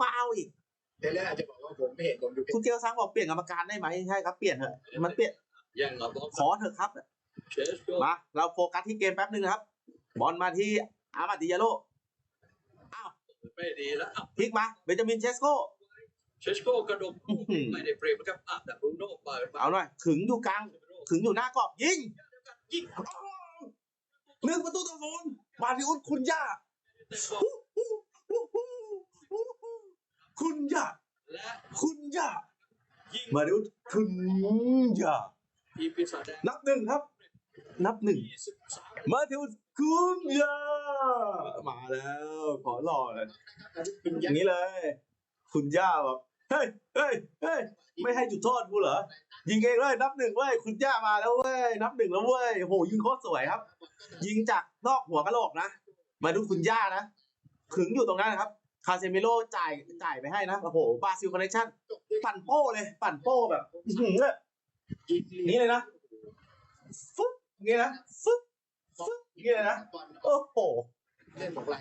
ฟาวอีกเทเลอร์อาจจะบอกว่าผมไม่เห็นผมดูคุณเกลซังบอกเปลี่ยนกรรมการได้ไหมใช่ครับเปลี่ยนเถอะมันเปลี่ยนยังรับบอลขอเถอะครับเชสโก้มาเราโฟกัสที่เกมแป๊บหนึ่งนะครับ บอลมาที่อามาดิยาโลอ้าวไม่ดีแล้วอะพลิกมาเบนจามินเชสโกเชสโก้กระดกอื้อหือไม่ได้เปรียบนะครับอะแต่บรูโน่เปิดมาเอาหน่อยขึงอยู่กลางขึงอยู่หน้ากรอบยิงยิงหนึ่งประตูต่อศูนย์มาริอุสคุณย่าแต่บอล คุณย่าและคุณย่ายิงมาริอุสคุณย่าทีมปีศาจแดงนับหนึ่งครับ นับหนึ่งยี่สิบสามมาริอุสคุณย่ามาแล้ว ขอหล่อเลยคุณอยัย่างนี้เลย คุณย่าแบบเฮ้ยเฮ้ยเฮ้ยไม่ให้จุดโทษกูเหรอ ยิงเองเลยนับหนึ่งเว้ย คุณย่ามาแล้วเว้ย นับหนึ่งแล้วเว้ยโหยิงโคตรสวยครับ ยิงจากนอกหัวกะโหลกนะ มาดูคุณย่านะ ขึงอยู่ตรงนั้นนะครับ คาเซมิโร่จ่ายจ่ายไปให้นะ โอ้โหบราซิลคอนเนคชั่นปั่นโป้เลย ปั่นโป้แบบอื้อหือเนี่ยยิงนี่เลยนะฟึ๊บอย่างงี้นะฟึ๊บฟึ๊บอย่างงี้เลยนะบอลโอ้โห เล่นของไร